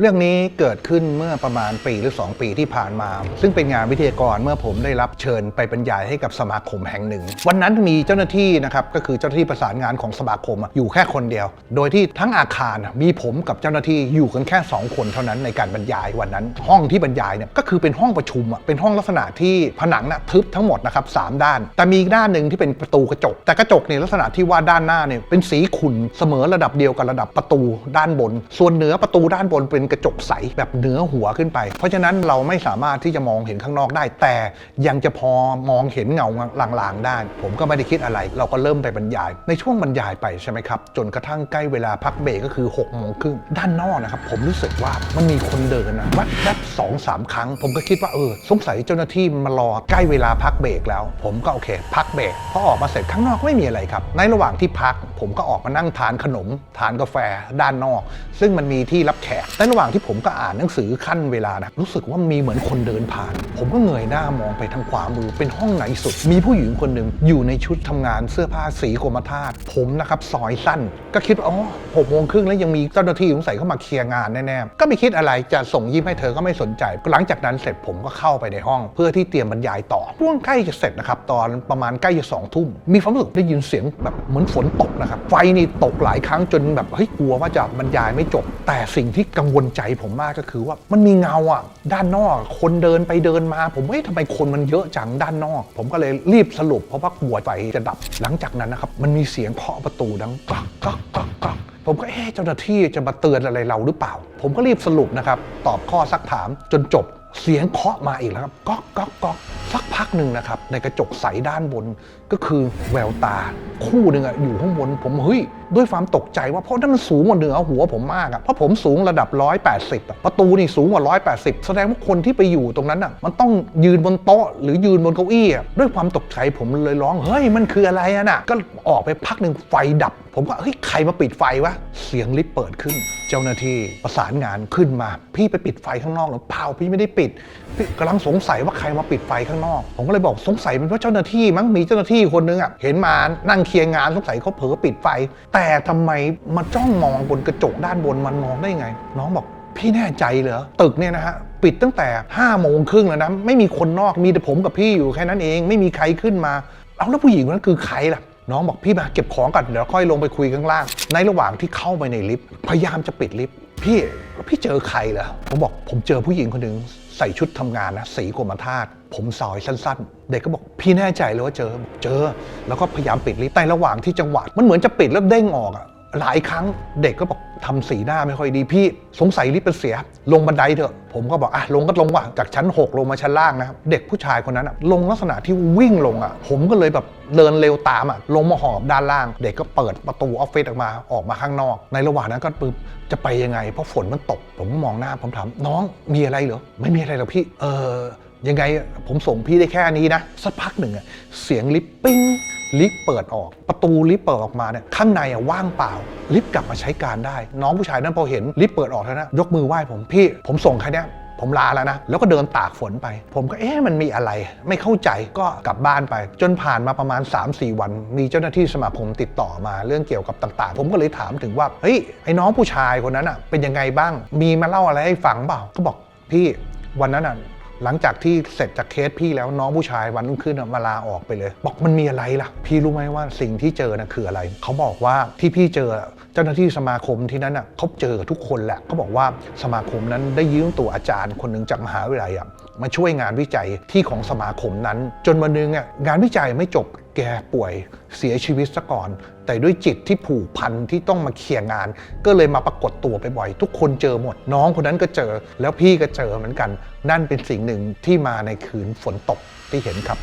เรื่องนี้เกิดขึ้นเมื่อประมาณปีหรือ 2 ปีที่ผ่านมา ซึ่งเป็นงานวิทยากรเมื่อผมได้รับเชิญไปบรรยายให้กับสมาคมแห่งหนึ่ง วันนั้นมีเจ้าหน้าที่นะครับก็คือเจ้าหน้าที่ประสานงานของสมาคมอยู่แค่คนเดียว โดยที่ทั้งอาคารมีผมกับเจ้าหน้าที่อยู่กันแค่ 2 คนเท่านั้นในการบรรยายวันนั้น ห้องที่บรรยายเนี่ยก็คือเป็นห้องประชุมเป็นห้องลักษณะที่ผนังน่ะทึบทั้งหมดนะครับสามด้าน แต่มีอีกด้านหนึ่งที่เป็นประตูกระจก แต่กระจกเนี่ยลักษณะที่ว่าด้านหน้าเนี่ยเป็นสีขุ่นเสมอระดับเดียวกับระดับประตูด้านบน ส่วนเหนือประตูด้านบนเป็นกระจกใสแบบเหนือหัวขึ้นไป เพราะฉะนั้นเราไม่สามารถที่จะมองเห็นข้างนอกได้ แต่ยังจะพอมองเห็นเงาลางๆได้ ผมก็ไม่ได้คิดอะไร เราก็เริ่มไปบรรยาย ในช่วงบรรยายไปใช่ไหมครับ จนกระทั่งใกล้เวลาพักเบรกก็คือ6กโมงครึ่งด้านนอกนะครับ ผมรู้สึกว่ามันมีคนเดินนะแวบแวบสองสามครั้ง ผมก็คิดว่าเออสงสัยเจ้าหน้าที่มารอใกล้เวลาพักเบรกแล้ว ผมก็โอเค พักเบรกพอออกมาเสร็จข้างนอกไม่มีอะไรครับ ในระหว่างที่พัก ผมก็ออกมานั่งทานขนม ทานกาแฟด้านนอก ซึ่งมันมีที่รับแขกในระหว่างที่ผมก็อ่านหนังสือขั้นเวลานะรู้สึกว่ามีเหมือนคนเดินผ่าน ผมก็เงยหน้ามองไปทางขวามือเป็นห้องไหนสุด มีผู้หญิงคนหนึ่งอยู่ในชุดทำงานเสื้อผ้าสีกรมท่าตุผมนะครับซอยสั้น ก็คิดว่าอ๋อหกโมงครึ่งแล้วยังมีเจ้าหน้าที่สงสัยเข้ามาเคลียร์งานแน่ๆก็ไม่คิดอะไรจะส่งยิ้มให้เธอก็ไม่สนใจ หลังจากนั้นเสร็จผมก็เข้าไปในห้อง เพื่อที่เตรียมบรรยายต่อช่วงใกล้จะเสร็จนะครับตอนประมาณใกล้จะสองทุ่มมีความรู้สึกได้ยินเสียงแบบเหมือนฝนตกนะครับไฟนี่ตกหลายครั้งจนแบบเฮ้ยกลัวว่าจะบรรยายไม่จบ แต่สิ่งที่กังวลใจผมมากก็คือว่ามันมีเงาอะด้านนอก คนเดินไปเดินมา ผมเอ้ยทำไมคนมันเยอะจังด้านนอก ผมก็เลยรีบสรุปเพราะว่ากลัวไฟจะดับ หลังจากนั้นนะครับมันมีเสียงเคาะประตูดังกักกักกักกก ผมก็เอ๊ะเจ้าหน้าที่จะมาเตือนอะไรเราหรือเปล่า ผมก็รีบสรุปนะครับ ตอบข้อซักถามจนจบเสียงเคาะมาอีกแล้วครับก๊อกก๊อกก๊อกสักพักหนึ่งนะครับ ในกระจกใสด้านบนก็คือแววตา คู่หนึ่งอะอยู่ข้างบน ผมเฮ้ยด้วยความตกใจว่าเพราะนั่นมันสูงกว่าเหนือหัวผมมากอะเพราะผมสูงระดับ 180อะประตูนี่สูงกว่า 180 แสดงว่าคนที่ไปอยู่ตรงนั้นอะมันต้องยืนบนโต๊ะหรือยืนบนเก้าอี้อะด้วยความตกใจผมเลยร้องเฮ้ยมันคืออะไรอะน่ะก็ออกไปพักหนึ่งไฟดับ ผมก็เฮ้ยใครมาปิดไฟวะ เสียงลิฟต์เปิดขึ้น เจ้าหน้าที่ประสานงานขึ้นมา พี่ไปปิดไฟข้างนอกหรือเปล่าพี่ไม่ได้ปิด พี่กำลังสงสัยว่าใครมาปิดไฟข้างนอก ผมก็เลยบอกสงสัยเป็นเพราะเจ้าหน้าที่มั้งมีเจ้าหน้าที่คนนึงอะเห็นมานั่งเคลียร์งานสงสัยเขาเผลอปิดไฟ แต่ทำไมมาจ้องมองบนกระจกด้านบนมันมองได้ไง น้องบอกพี่แน่ใจเหรอตึกเนี่ยนะฮะปิดตั้งแต่5้าโมงครึ่งแล้วนะไม่มีคนนอกมีแต่ผมกับพี่อยู่แค่นั้นเอง ไม่มีใครขึ้นมาเอาแล้วผู้หญิงคนนั้นคือใครล่ะ น้องบอกพี่มาเก็บของก่อนเดี๋ยวค่อยลงไปคุยข้างล่าง ในระหว่างที่เข้าไปในลิฟต์พยายามจะปิดลิฟต์พี่พี่เจอใครเหรอผมบอกผมเจอผู้หญิงคนหนึ่งใส่ชุดทำงานนะสีกรมท่าตุผมซอยสั้นๆ เด็กก็บอกพี่แน่ใจเลยว่าเจอเจอ แล้วก็พยายามปิดลิฟต์แต่ระหว่างที่จังหวะมันเหมือนจะปิดแล้วเด้งออกอะ หลายครั้งเด็กก็บอกทำสีหน้าไม่ค่อยดีพี่สงสัยลิฟต์เป็นเสีย ลงบันไดเถอะ ผมก็บอกอะลงก็ลงว่ะจากชั้น 6 ลงมาชั้นล่างนะครับเด็กผู้ชายคนนั้นอะลงลักษณะที่วิ่งลงอะ ผมก็เลยแบบเดินเร็วตามอะลงมาหอบด้านล่าง เด็กก็เปิดประตูออฟฟิศออกมาออกมาข้างนอก ในระหว่างนั้นก็ปึ๊บจะไปยังไง เพราะฝนมันตก ผมก็มองหน้าผมถามน้องมีอะไรเหรอไม่มีอะไรหรอกพี่ เออยังไงผมส่งพี่ได้แค่นี้นะสักพักหนึ่งอะเสียงลิฟต์ปิ้ง ลิฟต์เปิดออก ประตูลิฟต์เปิดออกมาเนี่ยข้างในอะว่างเปล่า ลิฟต์กลับมาใช้การได้ น้องผู้ชายนั้นพอเห็นลิฟต์เปิดออกแล้วนะยกมือไหว้ผมพี่ ผมส่งแค่เนี้ยผมลาแล้วนะ แล้วก็เดินตากฝนไป ผมก็เอ๊ะมันมีอะไร ไม่เข้าใจก็กลับบ้านไป จนผ่านมาประมาณ 3-4 วัน มีเจ้าหน้าที่สมาคมติดต่อมาเรื่องเกี่ยวกับต่างๆ ผมก็เลยถามถึงว่าเฮ้ยไอ้น้องผู้ชายคนนั้นอะเป็นยังไงบ้าง มีมาเล่าอะไรให้ฟังเปล่าก็บอกพี่วันนั้นอะ หลังจากที่เสร็จจากเคสพี่แล้วน้องผู้ชายวันรุ่งขึ้นมาลาออกไปเลย บอกมันมีอะไรล่ะ พี่รู้ไหมว่าสิ่งที่เจอน่ะคืออะไร เขาบอกว่าที่พี่เจอเจ้าหน้าที่สมาคมที่นั้นน่ะเขาเจอกับทุกคนแหละเขาบอกว่าสมาคมนั้นได้ยืมตัวอาจารย์คนหนึ่งจากมหาวิทยาลัยอะมาช่วยงานวิจัยที่ของสมาคมนั้น จนวันนึงอะงานวิจัยไม่จบ แกป่วยเสียชีวิตซะก่อน แต่ด้วยจิตที่ผูกพันที่ต้องมาเคียงงาน ก็เลยมาปรากฏตัวไปบ่อย ทุกคนเจอหมด น้องคนนั้นก็เจอ แล้วพี่ก็เจอเหมือนกัน นั่นเป็นสิ่งหนึ่งที่มาในคืนฝนตกที่เห็นครับ